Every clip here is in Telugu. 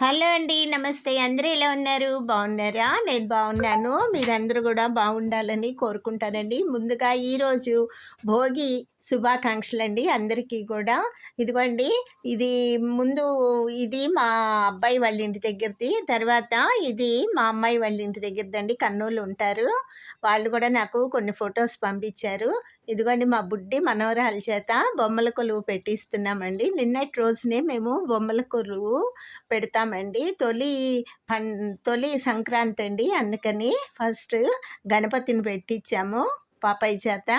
హలో అండి నమస్తే. అందరూ ఎలా ఉన్నారు? బాగున్నారా? నేను బాగున్నాను. మీరందరూ కూడా బాగుండాలని కోరుకుంటానండి. ముందుగా ఈరోజు భోగి శుభాకాంక్షలు అండి అందరికీ కూడా. ఇదిగోండి ఇది ముందు ఇది మా అబ్బాయి వాళ్ళ ఇంటి దగ్గరది తర్వాత ఇది మా అమ్మాయి వాళ్ళ ఇంటి దగ్గరదండి కర్నూలు ఉంటారు. వాళ్ళు కూడా నాకు కొన్ని ఫొటోస్ పంపించారు. ఇదిగోండి మా బుడ్డి మనవరాల చేత బొమ్మల కొలువు పెట్టిస్తున్నామండి. నిన్నటి రోజునే మేము బొమ్మల కొలువు పెడతామండి. తొలి పం తొలి సంక్రాంతి అండి అందుకని ఫస్ట్ గణపతిని పెట్టించాము పాపాయి చేత.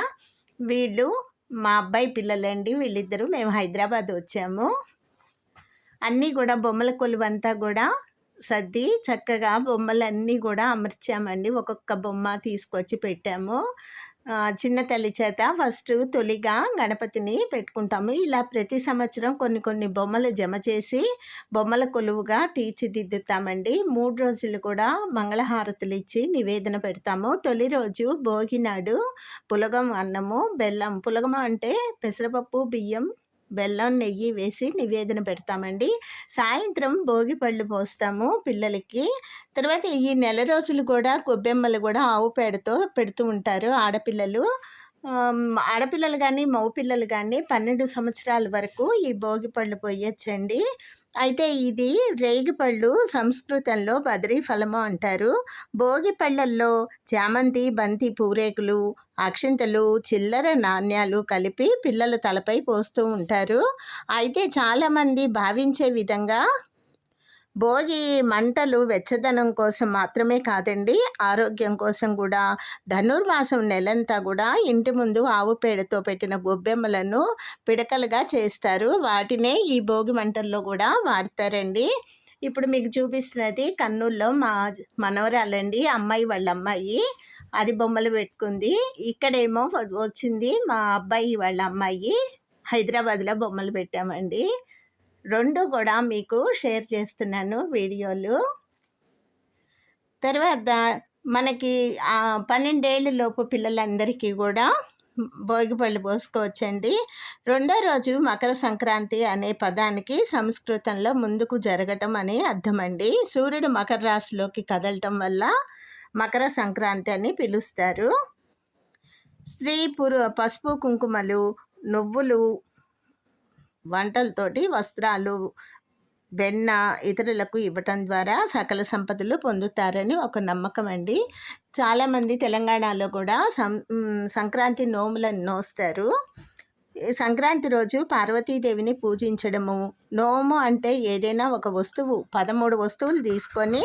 వీళ్ళు మా అబ్బాయి పిల్లలండి వీళ్ళిద్దరూ మేము హైదరాబాద్ వచ్చాము. అన్నీ కూడా బొమ్మల కొలువు అంతా కూడా సర్ది చక్కగా బొమ్మలన్నీ కూడా అమర్చామండి. ఒక్కొక్క బొమ్మ తీసుకొచ్చి పెట్టాము. చిన్న తల్లి చేత ఫస్ట్ తొలిగా గణపతిని పెట్టుకుంటాము. ఇలా ప్రతి సంవత్సరం కొన్ని కొన్ని బొమ్మలు జమ చేసి బొమ్మల కొలువుగా తీర్చిదిద్దుతామండి. మూడు రోజులు కూడా మంగళహారతులు ఇచ్చి నివేదన పెడతాము. తొలి రోజు భోగి నాడు పులగం అన్నము బెల్లం. పులగం అంటే పెసరపప్పు బియ్యం బెల్లం నెయ్యి వేసి నివేదన పెడతామండి. సాయంత్రం భోగి పళ్ళు పోస్తాము పిల్లలకి. తర్వాత ఈ నెల రోజులు కూడా కొబ్బెమ్మలు కూడా ఆవు పేడతో పెడుతూ ఉంటారు ఆడపిల్లలు. ఆడపిల్లలు కానీ మగపిల్లలు కానీ పన్నెండు సంవత్సరాల వరకు ఈ భోగి పళ్ళు పోయొచ్చండి. అయితే ఇది రేగిపళ్ళు సంస్కృతంలో బదరీ ఫలము అంటారు. భోగి పళ్ళల్లో చామంతి బంతి పూరేకులు అక్షింతలు చిల్లర నాణ్యాలు కలిపి పిల్లల తలపై పోస్తూ ఉంటారు. అయితే చాలామంది భావించే విధంగా భోగి మంటలు వెచ్చదనం కోసం మాత్రమే కాదండి ఆరోగ్యం కోసం కూడా ధనుర్మాసం నెలంతా కూడా ఇంటి ముందు ఆవు పేడతో పెట్టిన గొబ్బెమ్మలను పిడకలుగా చేస్తారు. వాటినే ఈ భోగి మంటల్లో కూడా వాడతారండి. ఇప్పుడు మీకు చూపిస్తున్నది కర్నూల్లో మా మనవరాలండి అమ్మాయి వాళ్ళ అమ్మాయి. అది బొమ్మలు పెట్టుకుంది. ఇక్కడేమో వచ్చింది మా అబ్బాయి వాళ్ళ అమ్మాయి. హైదరాబాద్లో బొమ్మలు పెట్టామండి. రెండు కూడా మీకు షేర్ చేస్తున్నాను వీడియోలు. తర్వాత మనకి పన్నెండేళ్ళు లోపు పిల్లలందరికీ కూడా భోగిపళ్ళు పోసుకోవచ్చండి. రెండో రోజు మకర సంక్రాంతి అనే పదానికి సంస్కృతంలో ముందుకు జరగటం అని అర్థమండి. సూర్యుడు మకర రాశిలోకి కదలటం వల్ల మకర సంక్రాంతి అని పిలుస్తారు. స్త్రీ పురు పసుపు కుంకుమలు నువ్వులు వంటలతోటి వస్త్రాలు వెన్న ఇతరులకు ఇవ్వటం ద్వారా సకల సంపదలు పొందుతారని ఒక నమ్మకం అండి. చాలామంది తెలంగాణలో కూడా సం సంక్రాంతి నోములను నోస్తారు. సంక్రాంతి రోజు పార్వతీదేవిని పూజించడము. నోము అంటే ఏదైనా ఒక వస్తువు పదమూడు వస్తువులు తీసుకొని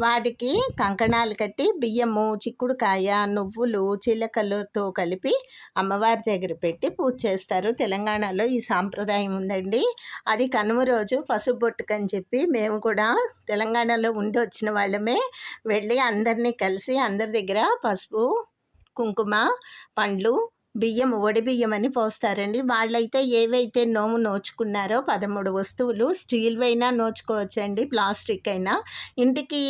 వాటికి కంకణాలు కట్టి బియ్యము చిక్కుడుకాయ నువ్వులు చిలకలతో కలిపి అమ్మవారి దగ్గర పెట్టి పూజ చేస్తారు. తెలంగాణలో ఈ సాంప్రదాయం ఉందండి. అది కనుమ రోజు పసుపు బొట్టుకని చెప్పి మేము కూడా తెలంగాణలో ఉండి వచ్చిన వాళ్ళమే వెళ్ళి అందరినీ కలిసి అందరి దగ్గర పసుపు కుంకుమ పండ్లు బియ్యం ఒడి బియ్యం అని పోస్తారండి. వాళ్ళైతే ఏవైతే నోము నోచుకున్నారో పదమూడు వస్తువులు స్టీల్ అయినా నోచుకోవచ్చండి ప్లాస్టిక్ అయినా. ఇంటికి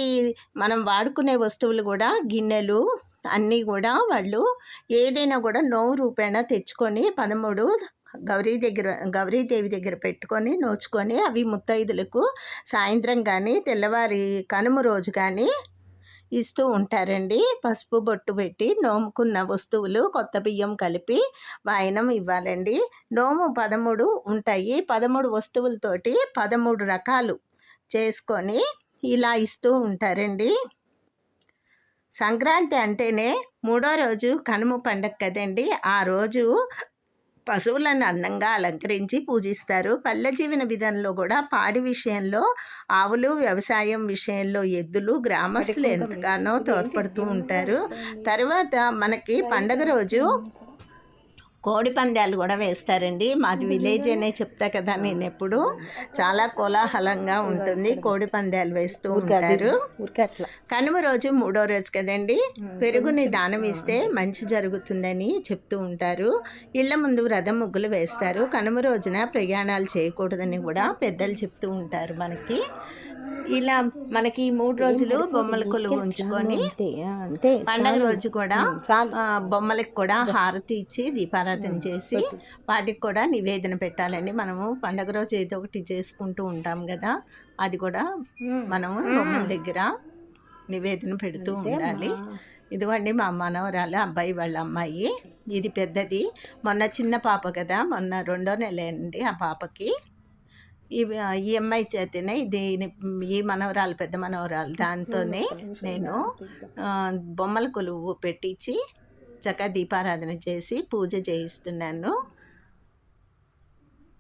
మనం వాడుకునే వస్తువులు కూడా గిన్నెలు అన్నీ కూడా వాళ్ళు ఏదైనా కూడా నోవు రూపేణా తెచ్చుకొని పదమూడు గౌరీ దగ్గర గౌరీదేవి దగ్గర పెట్టుకొని నోచుకొని అవి ముత్తైదులకు సాయంత్రం కానీ తెల్లవారి కనుమ రోజు కానీ ఇస్తూ ఉంటారండి. పసుపు బొట్టు పెట్టి నోముకున్న వస్తువులు కొత్త బియ్యం కలిపి వాయనం ఇవ్వాలండి. నోము పదమూడు ఉంటాయి. పదమూడు వస్తువులతోటి పదమూడు రకాలు చేసుకొని ఇలా ఇస్తూ ఉంటారండి. సంక్రాంతి అంటేనే మూడో రోజు కనుమ పండగ కదండి. ఆ రోజు పశువులను అందంగా అలంకరించి పూజిస్తారు. పల్లె జీవన విధానంలో కూడా పాడి విషయంలో ఆవులు వ్యవసాయం విషయంలో ఎద్దులు గ్రామస్తులు ఎంతగానో తోడ్పడుతూ ఉంటారు. తర్వాత మనకి పండగ రోజు కోడి పందాలు కూడా వేస్తారండి. మాది విలేజ్ అనే చెప్తా కదా నేను ఎప్పుడు చాలా కోలాహలంగా ఉంటుంది. కోడి పందాలు వేస్తూ ఉంటారు. కనుమ రోజు మూడో రోజు కదండి. పెరుగుని దానం ఇస్తే మంచి జరుగుతుందని చెప్తూ ఉంటారు. ఇళ్ళ ముందు రథం ముగ్గులు వేస్తారు. కనుమ రోజున ప్రయాణాలు చేయకూడదని కూడా పెద్దలు చెప్తూ ఉంటారు మనకి. ఇలా మనకి మూడు రోజులు బొమ్మల కొలువు ఉంచుకొని అంతే అంతే పండగ రోజు కూడా బొమ్మలకు కూడా హారతి ఇచ్చి దీపారాధన చేసి వాటికి కూడా నివేదన పెట్టాలండి. మనము పండగ రోజు ఏదో ఒకటి చేసుకుంటూ ఉంటాం కదా అది కూడా మనము బొమ్మల దగ్గర నివేదన పెడుతూ ఉండాలి. ఇదిగోండి మా మనవరాలు అబ్బాయి వాళ్ళ అమ్మాయి. ఇది పెద్దది. మొన్న చిన్న పాప కదా మొన్న రెండో నెల అండి ఆ పాపకి. ఈ అమ్మాయి చేతనే ఇది ఈ మనవరాలు పెద్ద మనవరాలు దాంతోనే నేను ఆ, బొమ్మల కొలువు పెట్టించి చక్కగా దీపారాధన చేసి పూజ చేయిస్తున్నాను.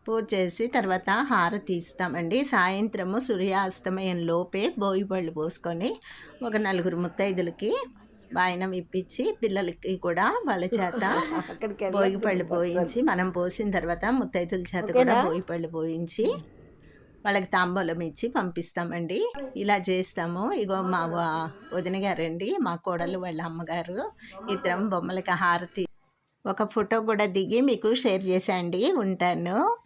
పూజ చేసి తర్వాత హారతి ఇస్తామండి సాయంత్రము సూర్యాస్తమయం లోపే బోయిపళ్ళు పోసుకొని ఒక నలుగురు ముత్తైదులకి వాయనం ఇప్పించి పిల్లలకి కూడా వాళ్ళ చేత భోగి పళ్ళు పోయించి మనం పోసిన తర్వాత ముత్తైదుల చేత కూడా భోగి పళ్ళు పోయించి వాళ్ళకి తాంబూలం ఇచ్చి పంపిస్తామండి. ఇలా చేస్తాము. ఇగో మా వ- వదిన గారండి మా కోడలు వాళ్ళ అమ్మగారు ఇద్దరం బొమ్మలకి హారతి. ఒక ఫోటో కూడా దిగి మీకు షేర్ చేసండి ఉంటాను.